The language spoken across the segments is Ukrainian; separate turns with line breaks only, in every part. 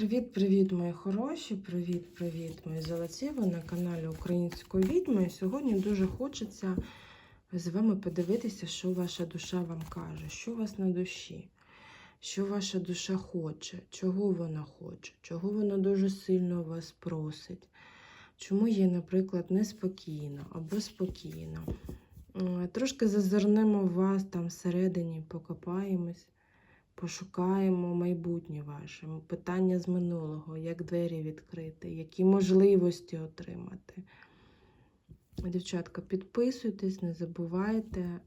Привіт-привіт, мої хороші! Привіт-привіт, мої золоті! Ви на каналі Української відьми. І Сьогодні дуже хочеться з вами подивитися, що ваша душа вам каже, що у вас на душі, що ваша душа хоче, чого вона хоче, чого вона дуже сильно вас просить, чому є, наприклад, неспокійно або спокійно. Трошки зазирнемо в вас там всередині, покопаємось. Пошукаємо майбутнє ваше, питання з минулого, як двері відкрити, які можливості отримати. Дівчатка, підписуйтесь, не забувайте.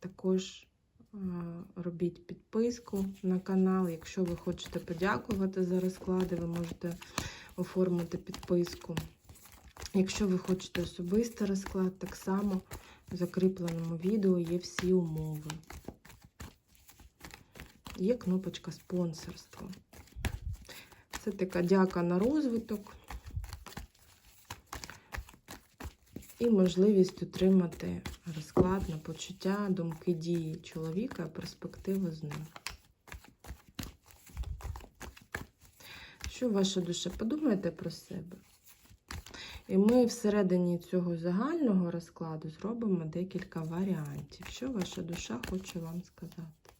Також робіть підписку на канал. Якщо ви хочете подякувати за розклади, ви можете оформити підписку. Якщо ви хочете особистий розклад, так само в закріпленому відео є всі умови. Є кнопочка спонсорство. Це така дяка на розвиток і можливість отримати розклад на почуття, думки дії чоловіка, перспективу з ним. Що ваша душа? Подумайте про себе. І ми всередині цього загального розкладу зробимо декілька варіантів, що ваша душа хоче вам сказати.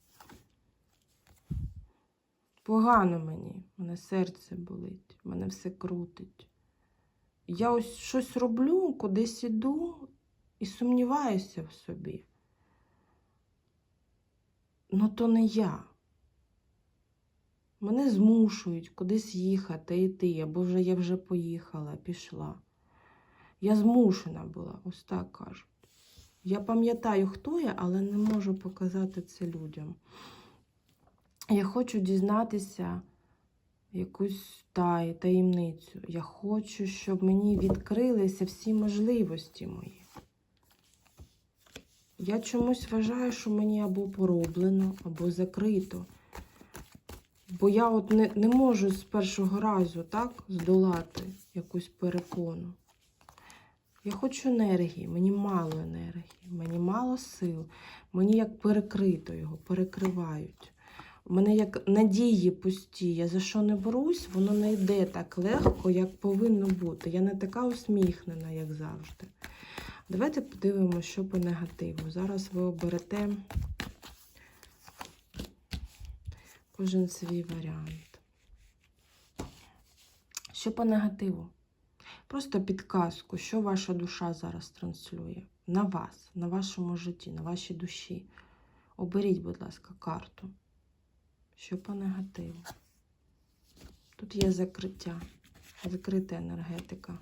Погано мені, мене серце болить, мене все крутить. Я ось щось роблю, кудись іду і сумніваюся в собі. Ну, то не я. Мене змушують кудись їхати, йти, або вже я вже поїхала, пішла. Я змушена була, ось так кажуть. Я пам'ятаю, хто я, але не можу показати це людям. Я хочу дізнатися якусь тай, таємницю. Я хочу, щоб мені відкрилися всі можливості мої. Я чомусь вважаю, що мені або пороблено, або закрито. Бо я от не, не можу з першого разу так здолати якусь перепону. Я хочу енергії, мені мало енергії, мені мало сил, мені як перекрито його, перекривають. У мене як надії пусті, я за що не берусь, воно не йде так легко, як повинно бути. Я не така усміхнена, як завжди. Давайте подивимося, що по негативу. Зараз ви оберете кожен свій варіант. Що по негативу? Просто підказку, що ваша душа зараз транслює на вас, на вашому житті, на вашій душі. Оберіть, будь ласка, карту. Що по негативу? Тут є закриття, закрита енергетика.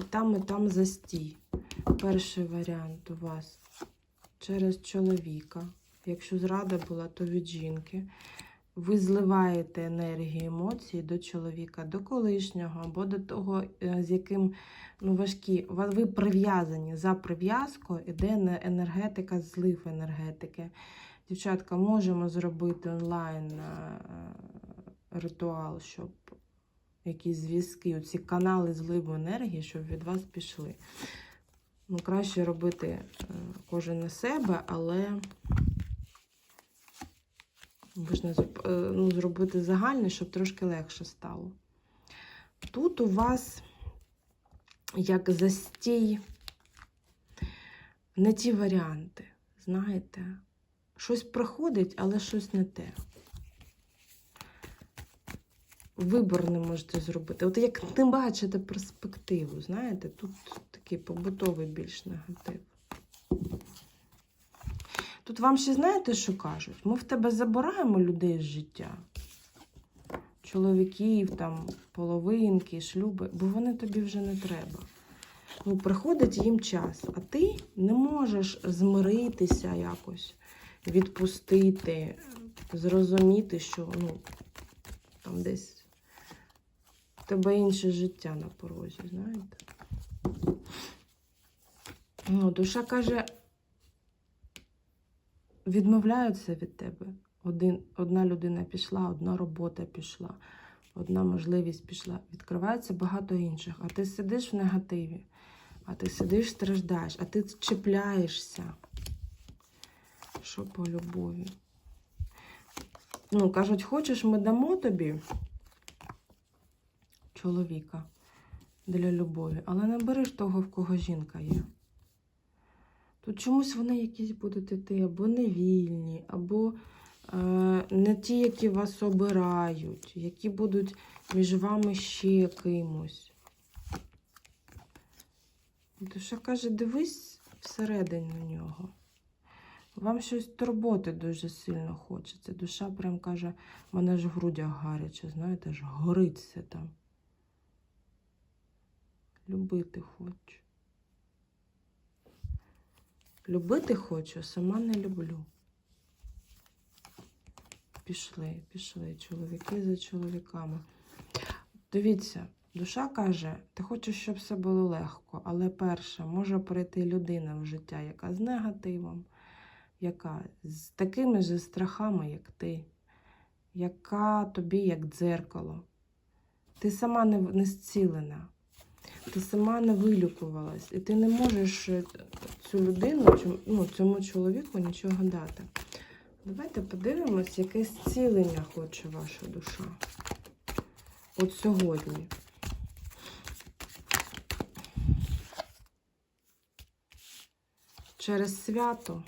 І там, і там застій. Перший варіант у вас через чоловіка. Якщо зрада була, то від жінки. Ви зливаєте енергію емоцій до чоловіка, до колишнього, або до того, е, з яким ну, важкі. Ви прив'язані за прив'язку, іде енергетика, злив енергетики. Дівчатка, можемо зробити онлайн е, ритуал, щоб якісь зв'язки, оці канали зливу енергії, щоб від вас пішли. Ну, Краще робити е, кожен на себе, але можна ну, зробити загальне, щоб трошки легше стало. Тут у вас як застій не ті варіанти, знаєте. Щось приходить, але щось не те. Вибор не можете зробити. От як не бачите перспективу, знаєте, тут такий побутовий більш негатив. Тут вам ще знаєте, що кажуть? Ми в тебе забираємо людей з життя. Чоловіків, там, половинки, шлюби, бо вони тобі вже не треба. Ну, приходить їм час, а ти не можеш змиритися якось відпустити, зрозуміти, що ну, там десь в тебе інше життя на порозі, знаєте? Ну, Душа каже, відмовляються від тебе. Один, Одна людина пішла, одна робота пішла, одна можливість пішла. Відкривається багато інших. А ти сидиш в негативі, а ти сидиш, страждаєш, а ти чіпляєшся що по любові. Ну, кажуть, хочеш, ми дамо тобі чоловіка для любові, але не береш того, в кого жінка є. Тут чомусь вони якісь будуть іти або невільні, або е, не ті, які вас обирають, які будуть між вами ще кимось. Душа каже, дивись всередину нього. Вам щось турботи дуже сильно хочеться. Душа прям каже, мене ж в грудях гаряче, знаєте, аж горить все там. Любити хочу. Любити хочу, сама не люблю. Пішли, пішли, чоловіки за чоловіками. Дивіться, душа каже, ти хочеш, щоб все було легко, але перше, може прийти людина в життя, яка з негативом, яка з такими ж страхами, як ти, яка тобі як дзеркало. Ти сама не, не зцілена, ти сама не вилікувалась, і ти не можеш е, цю людину, ну, цьому чоловіку нічого дати. Давайте подивимось, яке зцілення хоче ваша душа. От сьогодні. Через свято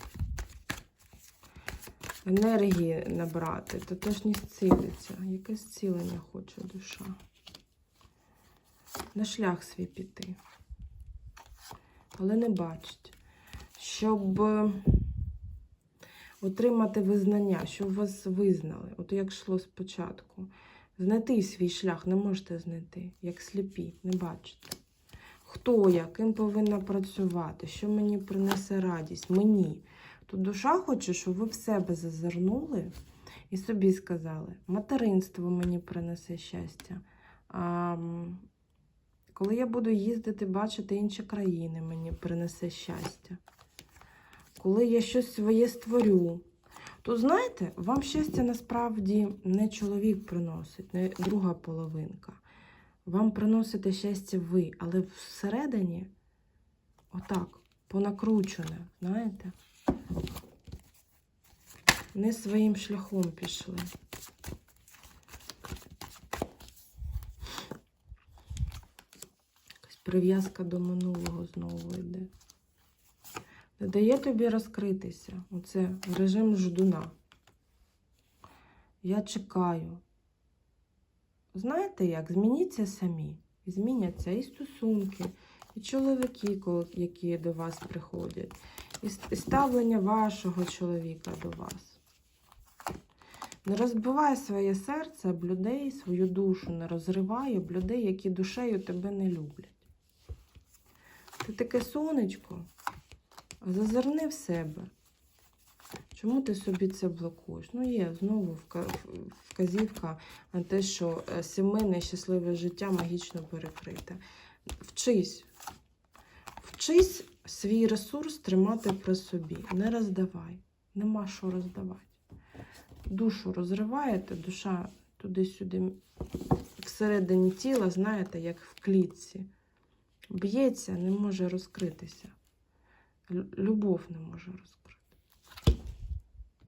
енергії набрати, то теж не зцілиться. Яке зцілення хоче душа? На шлях свій піти. Але не бачить. Щоб е, отримати визнання, щоб вас визнали. От як йшло спочатку. Знайти свій шлях не можете знайти, як сліпі, не бачите. Хто я, ким повинна працювати, що мені принесе радість? Мені. Тут душа хоче, щоб ви в себе зазирнули і собі сказали, материнство мені принесе щастя. А, коли я буду їздити, бачити інші країни, мені принесе щастя. Коли я щось своє створю, то знаєте, вам щастя насправді не чоловік приносить, не друга половинка. Вам приносите щастя ви, але всередині отак, понакручене, знаєте? Не своїм шляхом пішли. Якась прив'язка до минулого знову йде. Не дає тобі розкритися. Оце режим ждуна. Я чекаю. Знаєте як? Змініться самі. Зміняться і стосунки, і чоловіки, які до вас приходять, і ставлення вашого чоловіка до вас. Не розбивай своє серце об людей, свою душу не розривай об людей, які душею тебе не люблять. Ти таке сонечко, а зазирни в себе. Чому ти собі це блокуєш? Ну, є знову вказівка на те, що е, сімейне щасливе життя магічно перекрите. Вчись. Вчись свій ресурс тримати при собі. Не роздавай. Нема що роздавати. Душу розриваєте, душа туди-сюди всередині тіла, знаєте, як в клітці. Б'ється, не може розкритися. Любов не може розкритися.